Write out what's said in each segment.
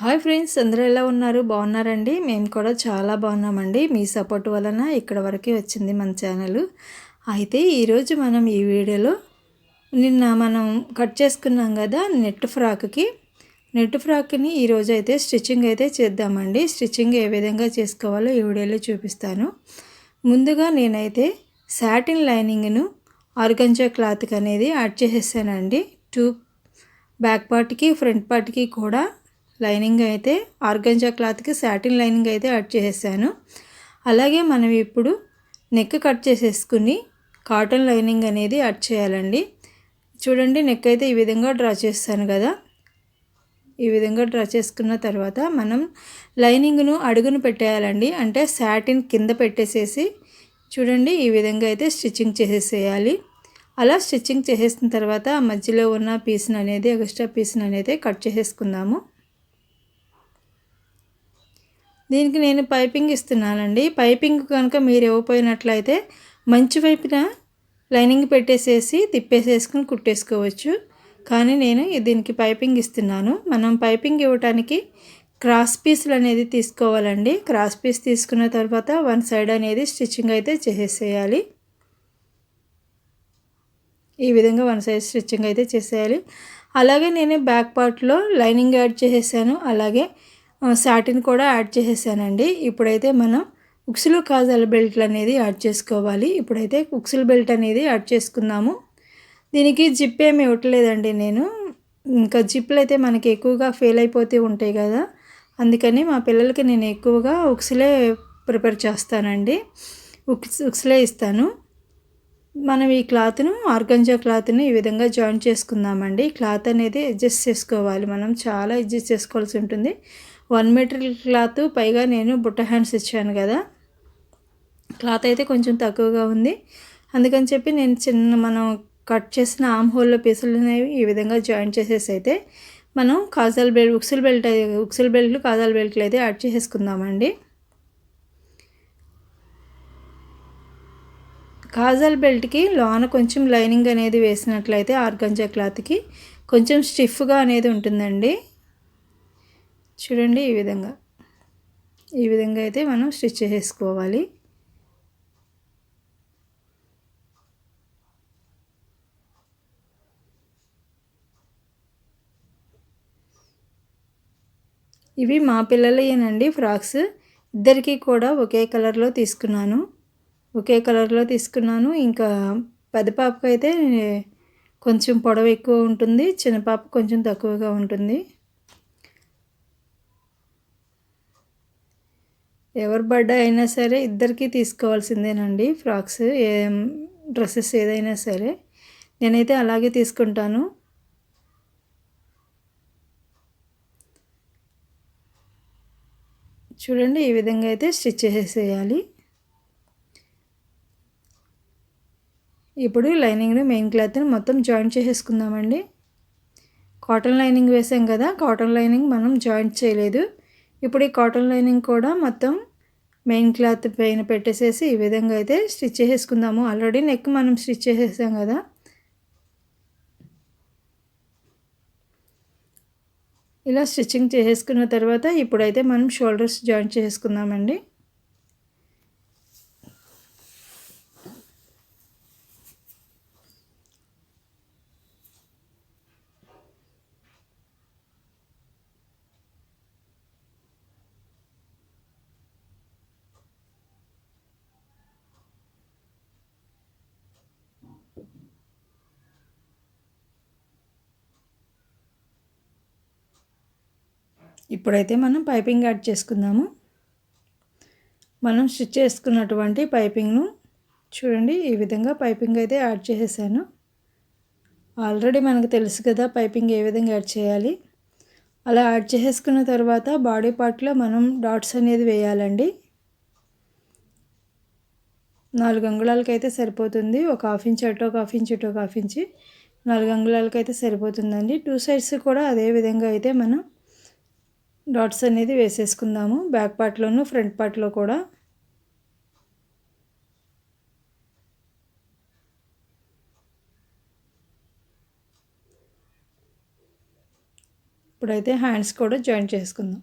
Hi friends అందరూ ఎలా ఉన్నారు? బాగున్నారండి? మేము కూడా చాలా బాగున్నామండి. మీ సపోర్ట్ వలన ఇక్కడ వరకు వచ్చింది మన ఛానల్. అయితే ఈరోజు మనం ఈ వీడియోలో నిన్న మనం కట్ చేసుకున్నాం కదా నెట్ ఫ్రాక్కి. నెట్ ఫ్రాక్ని ఈరోజు అయితే స్టిచ్చింగ్ అయితే చేద్దామండి. స్టిచ్చింగ్ ఏ విధంగా చేసుకోవాలో ఈ వీడియోలో చూపిస్తాను. ముందుగా నేనైతే సాటిన్ లైనింగ్ను ఆర్గంజా క్లాత్కి అనేది యాడ్ చేసేసానండి. టూ బ్యాక్ పార్ట్కి ఫ్రంట్ పార్ట్కి కూడా లైనింగ్ అయితే ఆర్గంజా క్లాత్కి సాటిన్ లైనింగ్ అయితే యాడ్ చేసేసాను. అలాగే మనం ఇప్పుడు నెక్ కట్ చేసేసుకుని కాటన్ లైనింగ్ అనేది యాడ్ చేయాలండి. చూడండి నెక్ అయితే ఈ విధంగా డ్రా చేస్తాను కదా. ఈ విధంగా డ్రా చేసుకున్న తర్వాత మనం లైనింగ్ను అడుగును పెట్టేయాలండి. అంటే సాటిన్ కింద పెట్టేసేసి చూడండి ఈ విధంగా అయితే స్టిచ్చింగ్ చేసేసేయాలి. అలా స్టిచ్చింగ్ చేసేసిన తర్వాత మధ్యలో ఉన్న పీస్ని అనేది ఎక్స్ట్రా పీస్ని అనేది కట్ చేసేసుకుందాము. దీనికి నేను పైపింగ్ ఇస్తున్నానండి. పైపింగ్ కనుక మీరు ఇవ్వపోయినట్లయితే మంచి వైపున లైనింగ్ పెట్టేసేసి తిప్పేసేసుకుని కుట్టేసుకోవచ్చు. కానీ నేను దీనికి పైపింగ్ ఇస్తున్నాను. మనం పైపింగ్ ఇవ్వటానికి క్రాస్ పీసులు అనేది తీసుకోవాలండి. క్రాస్ పీస్ తీసుకున్న తర్వాత వన్ సైడ్ అనేది స్టిచ్చింగ్ అయితే చేసేసేయాలి. ఈ విధంగా వన్ సైడ్ స్టిచ్చింగ్ అయితే చేసేయాలి. అలాగే నేను బ్యాక్ పార్ట్లో లైనింగ్ యాడ్ చేసేసాను. అలాగే సాటిన్ కూడా యాడ్ చేసేసానండి. ఇప్పుడైతే మనం ఉక్సులు కాజాల బెల్ట్లు అనేది యాడ్ చేసుకోవాలి. ఇప్పుడైతే ఉక్సులు బెల్ట్ అనేది యాడ్ చేసుకుందాము. దీనికి జిప్ ఏమి ఇవ్వట్లేదండి నేను. ఇంకా జిప్లు అయితే మనకి ఎక్కువగా ఫెయిల్ అయిపోతూ ఉంటాయి కదా. అందుకని మా పిల్లలకి నేను ఎక్కువగా ఉక్సులే ప్రిపేర్ చేస్తానండి. ఉక్స్ ఉక్సులే ఇస్తాను. మనం ఈ క్లాత్ను ఆర్గంజా క్లాత్ని ఈ విధంగా జాయిన్ చేసుకుందామండి. క్లాత్ అనేది అడ్జస్ట్ చేసుకోవాలి. మనం చాలా అడ్జస్ట్ చేసుకోవాల్సి ఉంటుంది. వన్ మీటర్ క్లాత్ పైగా నేను బుట్ట హ్యాండ్స్ ఇచ్చాను కదా. క్లాత్ అయితే కొంచెం తక్కువగా ఉంది. అందుకని చెప్పి నేను చిన్న మనం కట్ చేసిన ఆమ్ హోల్లో పీసులు అనేవి ఈ విధంగా జాయిన్ చేసేసి అయితే మనం కాజాల్ బెల్ట్ ఉక్సుల్ బెల్ట్ ఉక్సుల్ బెల్ట్లు కాజాల్ బెల్ట్లు అయితే యాడ్ చేసేసుకుందామండి. కాజాల్ బెల్ట్కి లోన కొంచెం లైనింగ్ అనేది వేసినట్లయితే ఆర్గంజా క్లాత్కి కొంచెం స్టిఫ్గా అనేది ఉంటుందండి. చూడండి ఈ విధంగా. ఈ విధంగా అయితే మనం స్టిచ్ చేసుకోవాలి. ఇవి మా పిల్లలయేనండి ఫ్రాక్స్. ఇద్దరికి కూడా ఒకే కలర్లో తీసుకున్నాను. ఒకే కలర్లో తీసుకున్నాను. ఇంకా పెద్ద పాపకైతే కొంచెం పొడవు ఎక్కువ ఉంటుంది. చిన్న పాప కొంచెం తక్కువగా ఉంటుంది. ఎవరి బర్త్డే అయినా సరే ఇద్దరికి తీసుకోవాల్సిందేనండి. ఫ్రాక్స్ ఏ డ్రెస్సెస్ ఏదైనా సరే. నేనైతే అలాగే తీసుకుంటాను. చూడండి ఈ విధంగా అయితే స్టిచ్ చేసేయాలి. ఇప్పుడు లైనింగ్ని మెయిన్ క్లాత్ని మొత్తం జాయింట్ చేసేసుకుందామండి. కాటన్ లైనింగ్ వేసాం కదా కాటన్ లైనింగ్ మనం జాయింట్ చేయలేదు. ఇప్పుడు ఈ కాటన్ లైనింగ్ కూడా మొత్తం మెయిన్ క్లాత్ పైన పెట్టేసేసి ఈ విధంగా అయితే స్టిచ్ చేసేసుకుందాము. ఆల్రెడీ నెక్ మనం స్టిచ్ చేసేసాం కదా. ఇలా స్టిచ్చింగ్ చేసేసుకున్న తర్వాత ఇప్పుడైతే మనం షోల్డర్స్ జాయింట్ చేసుకుందామండి ఇప్పుడైతే మనం పైపింగ్ యాడ్ చేసుకుందాము. మనం స్టిచ్ చేసుకున్నటువంటి పైపింగ్ను చూడండి ఈ విధంగా పైపింగ్ అయితే యాడ్ చేసేసాను. ఆల్రెడీ మనకు తెలుసు కదా పైపింగ్ ఏ విధంగా యాడ్ చేయాలి. అలా యాడ్ చేసేసుకున్న తర్వాత బాడీ పార్ట్లో మనం డాట్స్ అనేది వేయాలండి. నాలుగు అంగుళాలకి అయితే సరిపోతుంది. ఒక హాఫ్ ఇంచ్ అటు ఒక హాఫ్ ఇంచ్ ఇటు ఒక హాఫ్ ఇంచ్. నాలుగు అంగుళాలకి అయితే సరిపోతుందండి. టూ సైడ్స్ కూడా అదే విధంగా అయితే మనం డాట్స్ అనేది వేసేసుకుందాము. బ్యాక్ పార్ట్లోను ఫ్రంట్ పార్ట్లో కూడా. ఇప్పుడైతే హ్యాండ్స్ కూడా జాయిన్ చేసుకుందాం.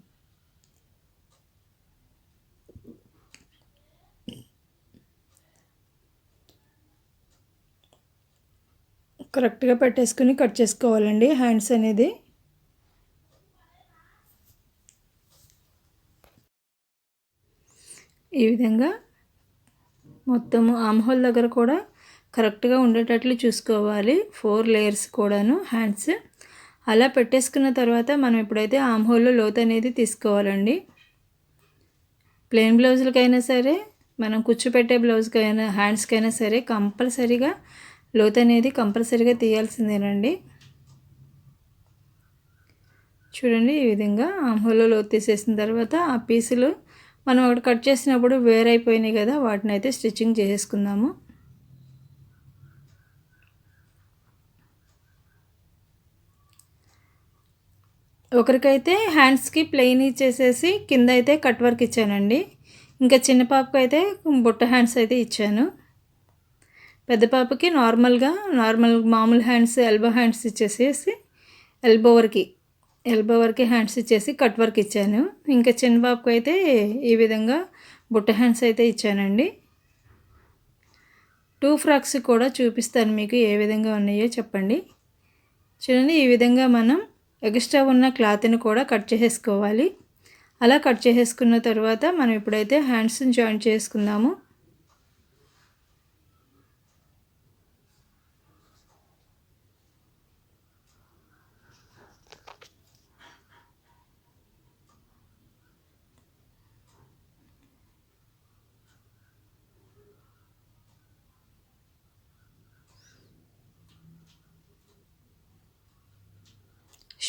కరెక్ట్గా పెట్టేసుకుని కట్ చేసుకోవాలండి హ్యాండ్స్ అనేది. ఈ విధంగా మొత్తము ఆమ్హోల్ దగ్గర కూడా కరెక్ట్గా ఉండేటట్లు చూసుకోవాలి. ఫోర్ లేయర్స్ కూడాను హ్యాండ్స్. అలా పెట్టేసుకున్న తర్వాత మనం ఇప్పుడైతే ఆమ్హోల్లో లోతు అనేది తీసుకోవాలండి. ప్లెయిన్ బ్లౌజులకైనా సరే మనం కూర్చోపెట్టే బ్లౌజ్కైనా హ్యాండ్స్కైనా సరే కంపల్సరీగా లోతు అనేది కంపల్సరీగా తీయాల్సిందేనండి. చూడండి ఈ విధంగా ఆమ్హోల్లో లోతు తీసేసిన తర్వాత ఆ పీసులు మనం ఒకటి కట్ చేసినప్పుడు వేరైపోయినాయి కదా వాటిని అయితే స్టిచ్చింగ్ చేసేసుకుందాము. ఒకరికైతే హ్యాండ్స్కి ప్లెయిన్ ఇచ్చేసేసి కింద అయితే కట్ వర్క్ ఇచ్చానండి. ఇంకా చిన్న పాపకు అయితే బుట్ట హ్యాండ్స్ అయితే ఇచ్చాను. పెద్ద పాపకి నార్మల్గా నార్మల్ మామూలు హ్యాండ్స్ ఎల్బో హ్యాండ్స్ ఇచ్చేసేసి ఎల్బో వరకు ఎల్బో వరకు హ్యాండ్స్ ఇచ్చేసి కట్ వర్క్ ఇచ్చాను. ఇంకా చిన్న బాబుకు అయితే ఈ విధంగా బుట్ట హ్యాండ్స్ అయితే ఇచ్చానండి. టూ ఫ్రాక్స్ కూడా చూపిస్తాను మీకు ఏ విధంగా ఉన్నాయో చెప్పండి. చూడండి ఈ విధంగా మనం ఎక్స్ట్రా ఉన్న క్లాత్ని కూడా కట్ చేసేసుకోవాలి. అలా కట్ చేసేసుకున్న తర్వాత మనం ఇప్పుడైతే హ్యాండ్స్ని జాయిన్ చేసుకుందాము.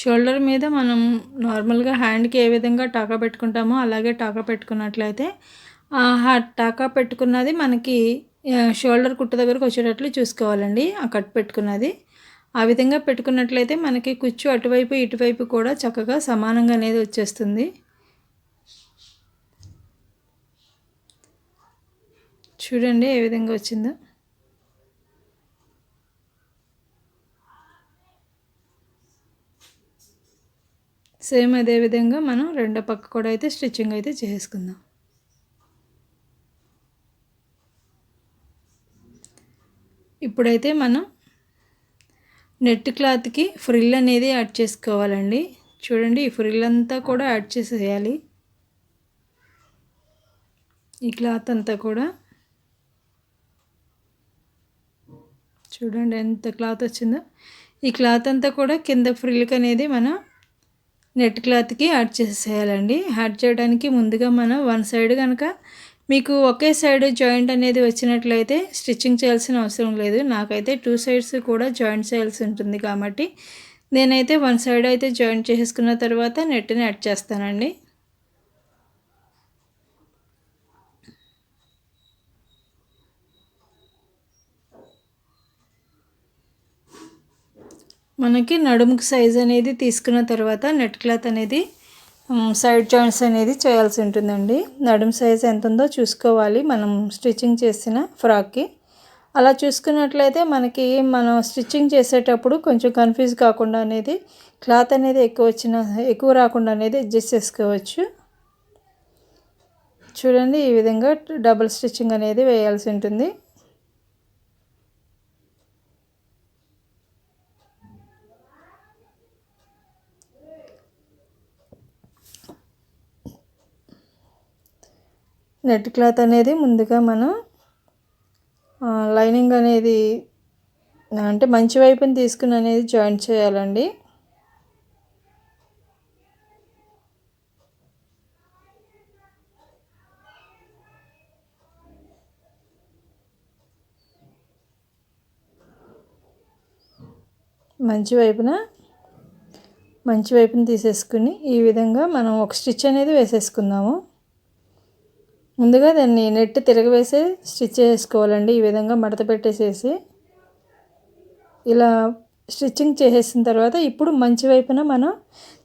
షోల్డర్ మీద మనం నార్మల్గా హ్యాండ్కి ఏ విధంగా టాకా పెట్టుకుంటామో అలాగే టాకా పెట్టుకున్నట్లయితే ఆ టాకా పెట్టుకున్నది మనకి షోల్డర్ కుట్టు దగ్గరకు వచ్చేటట్లు చూసుకోవాలండి ఆ కట్ పెట్టుకున్నది. ఆ విధంగా పెట్టుకున్నట్లయితే మనకి కుచ్చు అటువైపు ఇటువైపు కూడా చక్కగా సమానంగా అనేది వచ్చేస్తుంది. చూడండి ఏ విధంగా వచ్చిందో. సేమ్ అదే విధంగా మనం రెండో పక్క కూడా అయితే స్టిచ్చింగ్ అయితే చేసుకుందాం. ఇప్పుడైతే మనం నెట్ క్లాత్కి ఫ్రిల్ అనేది యాడ్ చేసుకోవాలండి. చూడండి ఈ ఫ్రిల్ అంతా కూడా యాడ్ చేసేయాలి. ఈ క్లాత్ అంతా కూడా చూడండి ఎంత క్లాత్ వచ్చిందో. ఈ క్లాత్ అంతా కూడా కింద ఫ్రిల్క్ అనేది మనం నెట్ క్లాత్కి యాడ్ చేసేయాలండి. యాడ్ చేయడానికి ముందుగా మనం వన్ సైడ్ కనుక మీకు ఒకే సైడ్ జాయింట్ అనేది వచ్చినట్లయితే స్టిచ్చింగ్ చేయాల్సిన అవసరం లేదు. నాకైతే టూ సైడ్స్ కూడా జాయింట్ చేయాల్సి ఉంటుంది కాబట్టి నేనైతే వన్ సైడ్ అయితే జాయింట్ చేసుకున్న తర్వాత నెట్ని యాడ్ చేస్తానండి. మనకి నడుముకి సైజ్ అనేది తీసుకున్న తర్వాత నెట్ క్లాత్ అనేది సైడ్ జాయింట్స్ అనేది చేయాల్సి ఉంటుందండి. నడుము సైజ్ ఎంత ఉందో చూసుకోవాలి. మనం స్టిచ్చింగ్ చేసిన ఫ్రాక్కి అలా చూసుకున్నట్లయితే మనకి మనం స్టిచ్చింగ్ చేసేటప్పుడు కొంచెం కన్ఫ్యూజ్ కాకుండా అనేది క్లాత్ అనేది ఎక్కువ వచ్చిన ఎక్కువ రాకుండా అనేది అడ్జస్ట్ చేసుకోవచ్చు. చూడండి ఈ విధంగా డబుల్ స్టిచ్చింగ్ అనేది వేయాల్సి ఉంటుంది. నెట్ క్లాత్ అనేది ముందుగా మనం లైనింగ్ అనేది అంటే మంచి వైపుని తీసుకుని అనేది జాయింట్ చేయాలండి. మంచి వైపున మంచి వైపున తీసేసుకుని ఈ విధంగా మనం ఒక స్టిచ్ అనేది వేసేసుకుందాము. ముందుగా దాన్ని నెట్ తిరగవేసి స్టిచ్ చేసుకోవాలండి. ఈ విధంగా మడత పెట్టేసేసి ఇలా స్టిచ్చింగ్ చేసేసిన తర్వాత ఇప్పుడు మంచి వైపున మనం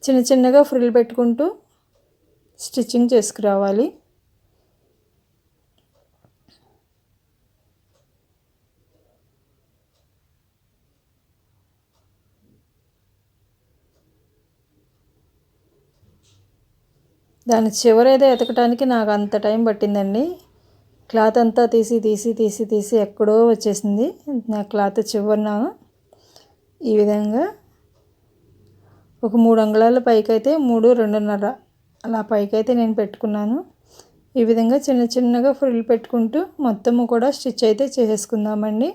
చిన్న చిన్నగా ఫ్రిల్ పెట్టుకుంటూ స్టిచ్చింగ్ చేసుకురావాలి. దాని చివరేదో ఎతకటానికి నాకు అంత టైం పట్టిందండి. క్లాత్ అంతా తీసి తీసి తీసి తీసి ఎక్కడో వచ్చేసింది. నా క్లాత్ చివరిన ఈ విధంగా ఒక మూడు అంగుళాల పైకైతే మూడు రెండున్నర అలా పైకైతే నేను పెట్టుకున్నాను. ఈ విధంగా చిన్న చిన్నగా ఫ్రిల్ పెట్టుకుంటూ మొత్తము కూడా స్టిచ్ అయితే చేసేసుకుందామండి.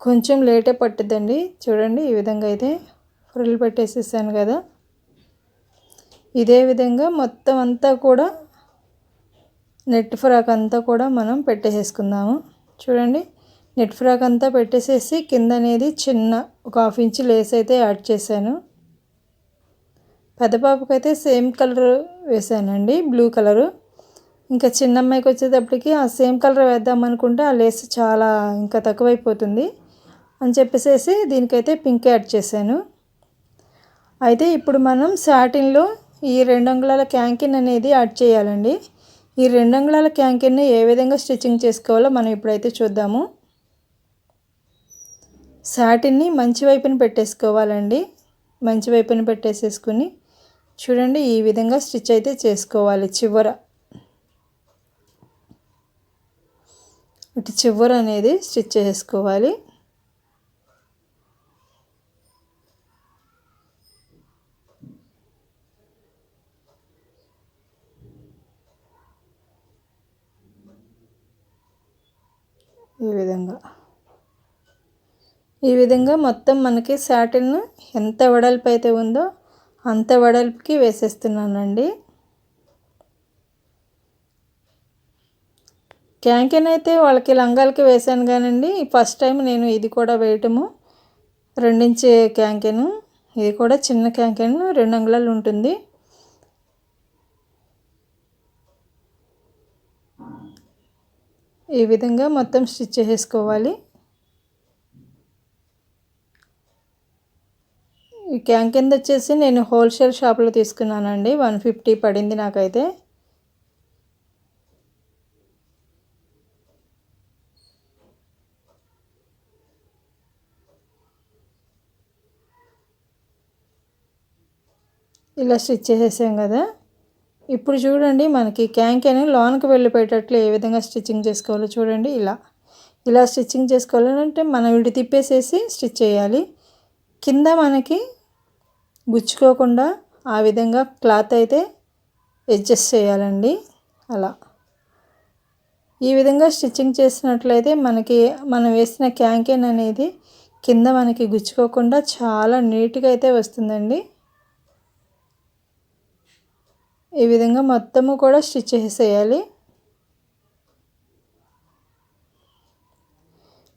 కొంచెం లేటే పట్టుద్దండి. చూడండి ఈ విధంగా అయితే ఫ్రిల్ పెట్టేసేసాను కదా. ఇదే విధంగా మొత్తం అంతా కూడా నెట్ ఫ్రాక్ అంతా కూడా మనం పెట్టేసేసుకుందాము. చూడండి నెట్ ఫ్రాక్ అంతా పెట్టేసేసి కింద అనేది చిన్న ఒక హాఫ్ ఇంచ్ లేస్ అయితే యాడ్ చేశాను. పెద్ద పాపకైతే సేమ్ కలర్ వేసానండి బ్లూ కలరు. ఇంకా చిన్న అమ్మాయికి వచ్చేటప్పటికి ఆ సేమ్ కలర్ వేద్దాం అనుకుంటే ఆ లేస్ చాలా ఇంకా తక్కువైపోతుంది అని చెప్పేసేసి దీనికైతే పింక్ యాడ్ చేశాను. అయితే ఇప్పుడు మనం సాటిన్లో ఈ రెండు అంగుళాల క్యాంకిన్ అనేది యాడ్ చేయాలండి. ఈ రెండు అంగుళాల క్యాంకిన్ని ఏ విధంగా స్టిచ్చింగ్ చేసుకోవాలో మనం ఇప్పుడైతే చూద్దాము. సాటిన్ని మంచి వైపున పెట్టేసుకోవాలండి. మంచి వైపున పెట్టేసేసుకుని చూడండి ఈ విధంగా స్టిచ్ అయితే చేసుకోవాలి చివర. ఇటు చివర అనేది స్టిచ్ చేసుకోవాలి. ఈ విధంగా. ఈ విధంగా మొత్తం మనకి సాటిన్ ఎంత వెడల్పు అయితే ఉందో అంత వెడల్పుకి వేసేస్తున్నానండి. క్యాంకెన్ అయితే వాళ్ళకి లంగాలకి వేసాను కానండి. ఫస్ట్ టైం నేను ఇది కూడా వేయటము. రెండించి క్యాంకెన్. ఇది కూడా చిన్న క్యాంకెన్. రెండు అంగుళాలు ఉంటుంది. ఈ విధంగా మొత్తం స్టిచ్ చేసుకోవాలి ఈ క్యాన్ కింద వచ్చేసి నేను హోల్సేల్ షాప్లో తీసుకున్నానండి. వన్ ఫిఫ్టీ పడింది నాకైతే. ఇలా స్టిచ్ చేసేసాం కదా. ఇప్పుడు చూడండి మనకి క్యాంకెన్ లోనికి వెళ్ళిపోయేటట్లు ఏ విధంగా స్టిచ్చింగ్ చేసుకోవాలో చూడండి ఇలా. ఇలా స్టిచ్చింగ్ చేసుకోవాలంటే మనం ఇటు తిప్పేసేసి స్టిచ్ చేయాలి. కింద మనకి గుచ్చుకోకుండా ఆ విధంగా క్లాత్ అయితే అడ్జస్ట్ చేయాలండి అలా. ఈ విధంగా స్టిచ్చింగ్ చేసినట్లయితే మనకి మనం వేసిన క్యాంకెన్ అనేది కింద మనకి గుచ్చుకోకుండా చాలా నీట్గా అయితే వస్తుందండి. ఈ విధంగా మొత్తము కూడా స్టిచ్ చేసేయాలి.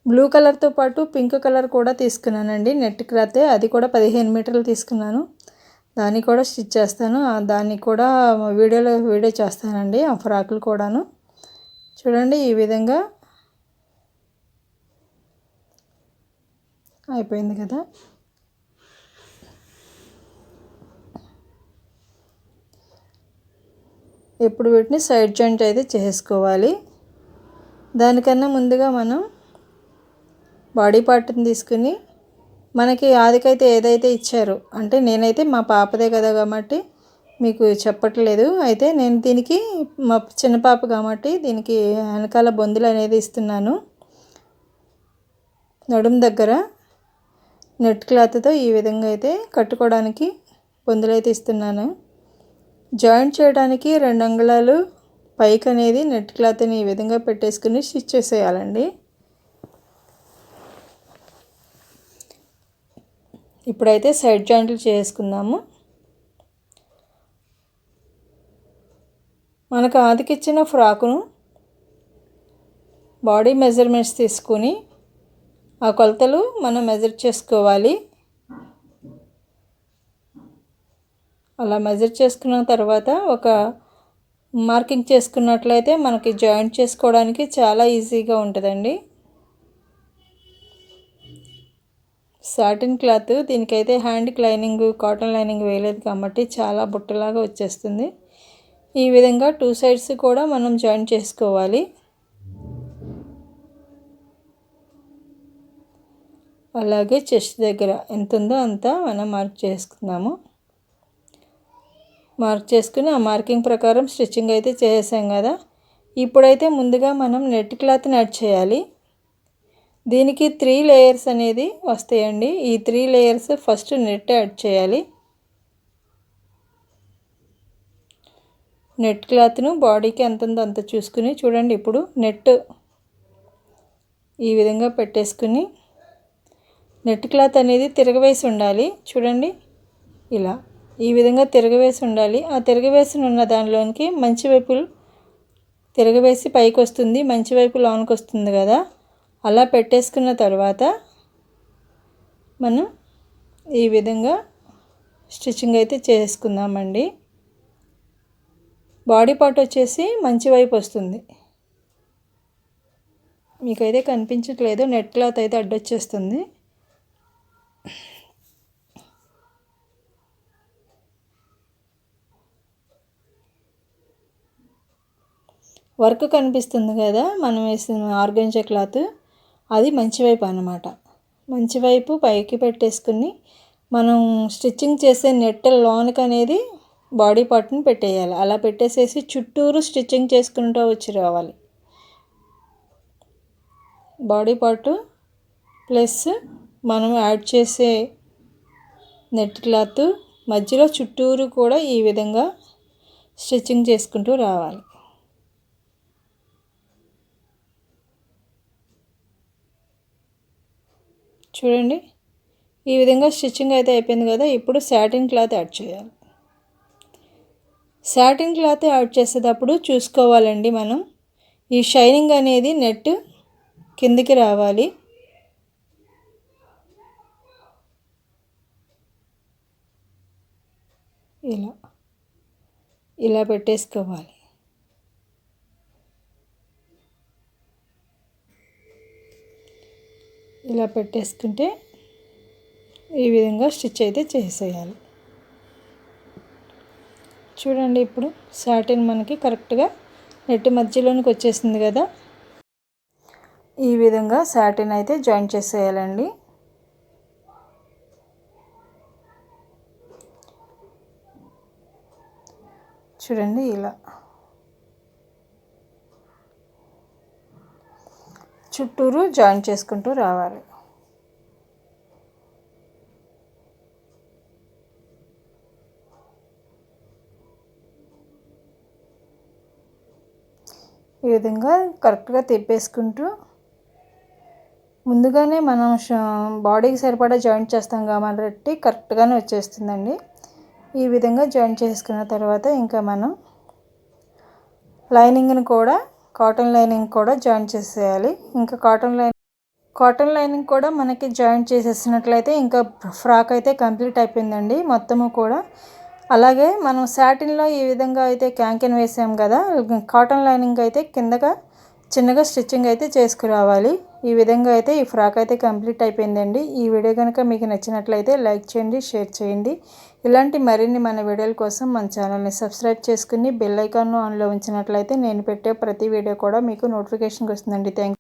బ్లూ కలర్తో పాటు పింక్ కలర్ కూడా తీసుకున్నానండి. నెట్ క్లాత్ అది కూడా పదిహేను మీటర్లు తీసుకున్నాను. దాన్ని కూడా స్టిచ్ చేస్తాను. దాన్ని కూడా వీడియోలో వీడియో చేస్తానండి. ఆ ఫ్రాకులు కూడాను. చూడండి ఈ విధంగా అయిపోయింది కదా. ఇప్పుడు వీటిని సైడ్ జాయింట్ అయితే చేసుకోవాలి. దానికన్నా ముందుగా మనం బాడీ పార్ట్ని తీసుకుని మనకి ఆదికైతే ఏదైతే ఇచ్చారో అంటే నేనైతే మా పాపదే కదా కాబట్టి మీకు చెప్పట్లేదు. అయితే నేను దీనికి మా చిన్న పాప కాబట్టి దీనికి వెనకాల బొందులు అనేది ఇస్తున్నాను. నడుం దగ్గర నెట్ క్లాత్తో ఈ విధంగా అయితే కట్టుకోవడానికి బొందులు అయితే ఇస్తున్నాను. జాయింట్ చేయడానికి రెండు అంగుళాలు పైకి అనేది నెట్ క్లాత్ని ఈ విధంగా పెట్టేసుకుని స్టిచ్ చేసేయాలండి. ఇప్పుడైతే సైడ్ జాయింట్లు చేసుకుందాము. మనకు ఆదికిచ్చిన ఫ్రాకును బాడీ మెజర్మెంట్స్ తీసుకొని ఆ కొలతలు మనం మెజర్ చేసుకోవాలి. అలా మెజర్ చేసుకున్న తర్వాత ఒక మార్కింగ్ చేసుకున్నట్లయితే మనకి జాయింట్ చేసుకోవడానికి చాలా ఈజీగా ఉంటుందండి. సాటిన్ క్లాత్ దీనికైతే హ్యాండ్కి లైనింగ్ కాటన్ లైనింగ్ వేయలేదు కాబట్టి చాలా బుట్టలాగా వచ్చేస్తుంది. ఈ విధంగా టూ సైడ్స్ కూడా మనం జాయిన్ చేసుకోవాలి. అలాగే చెస్ట్ దగ్గర ఎంత ఉందో అంతా మనం మార్క్ చేసుకుందాము మార్క్ చేసుకుని ఆ మార్కింగ్ ప్రకారం స్టిచ్చింగ్ అయితే చేసాం కదా. ఇప్పుడైతే ముందుగా మనం నెట్ క్లాత్ని యాడ్ చేయాలి. దీనికి త్రీ లేయర్స్ అనేది వస్తాయండి. ఈ three layers first net add చేయాలి. నెట్ క్లాత్ను బాడీకి ఎంత ఉందో అంత చూసుకుని చూడండి ఇప్పుడు నెట్ ఈ విధంగా పెట్టేసుకుని నెట్ క్లాత్ అనేది తిరగవేసి ఉండాలి. చూడండి. ఇలా. ఈ విధంగా తిరగవేసి ఉండాలి. ఆ తిరగవేసి ఉన్న దానిలోనికి మంచి వైపులు తిరగవేసి పైకి వస్తుంది. మంచి వైపు లోనికి వస్తుంది కదా. అలా పెట్టేసుకున్న తర్వాత మనం ఈ విధంగా స్టిచ్చింగ్ అయితే చేసుకుందామండి. బాడీ పార్ట్ వచ్చేసి మంచి వైపు వస్తుంది. మీకైతే కనిపించట్లేదు. నెట్ క్లాత్ అయితే అడ్డొచ్చేస్తుంది. వర్క్ కనిపిస్తుంది కదా మనం వేసిన ఆర్గంజా క్లాత్ అది మంచి వైపు అనమాట మంచి వైపు పైకి పెట్టేసుకుని మనం స్టిచ్చింగ్ చేసే నెట్ లోనికి అనేది బాడీ పార్ట్ని పెట్టేయాలి. అలా పెట్టేసేసి చుట్టూరు స్టిచ్చింగ్ చేసుకుంటూ వచ్చి రావాలి. బాడీ పార్ట్ ప్లస్ మనం యాడ్ చేసే నెట్ క్లాత్ మధ్యలో చుట్టూరు కూడా ఈ విధంగా స్టిచ్చింగ్ చేసుకుంటూ రావాలి. చూడండి. ఈ విధంగా స్టిచ్చింగ్ అయితే అయిపోయింది కదా ఇప్పుడు శాటిన్ క్లాత్ యాడ్ చేయాలి. శాటిన్ క్లాత్ యాడ్ చేసేటప్పుడు చూసుకోవాలండి మనం. ఈ షైనింగ్ అనేది నెట్ కిందికి రావాలి. ఇలా. ఇలా పెట్టేసుకోవాలి. ఇలా పెట్టేసుకుంటే ఈ విధంగా స్టిచ్ అయితే చేసేయాలి. చూడండి ఇప్పుడు సాటిన్ మనకి కరెక్ట్గా నెట్ మధ్యలోనికి వచ్చేసింది కదా. ఈ విధంగా సాటిన్ అయితే జాయిన్ చేసేయాలండి. చూడండి ఇలా. చుట్టూరు జాయిన్ చేసుకుంటూ రావాలి. ఈ విధంగా కరెక్ట్గా తిప్పేసుకుంటూ ముందుగానే మనం బాడీకి సరిపడా జాయింట్ చేస్తాం కాబట్టి కరెక్ట్గానే వచ్చేస్తుందండి. ఈ విధంగా జాయింట్ చేసుకున్న తర్వాత ఇంకా మనం లైనింగ్ని కూడా కాటన్ లైనింగ్ కూడా జాయిన్ చేసేయాలి. ఇంకా కాటన్ లైనింగ్ కాటన్ లైనింగ్ కూడా మనకి జాయింట్ చేసేసినట్లయితే ఇంకా ఫ్రాక్ అయితే కంప్లీట్ అయిపోయిందండి మొత్తము కూడా. అలాగే మనం సాటిన్లో ఈ విధంగా అయితే క్యాంకెన్ వేసాం కదా కాటన్ లైనింగ్ అయితే కిందగా చిన్నగా స్టిచ్చింగ్ అయితే చేసుకురావాలి. ఈ విధంగా అయితే ఈ ఫ్రాక్ అయితే కంప్లీట్ అయిపోయిందండి. ఈ వీడియో కనుక మీకు నచ్చినట్లయితే లైక్ చేయండి షేర్ చేయండి. ఇలాంటి మరిన్ని మన వీడియోల కోసం మన ఛానల్ని సబ్స్క్రైబ్ చేసుకుని బెల్ ఐకాన్ను ఆన్లో ఉంచినట్లయితే నేను పెట్టే ప్రతి వీడియో కూడా మీకు నోటిఫికేషన్కి వస్తుందండి. థ్యాంక్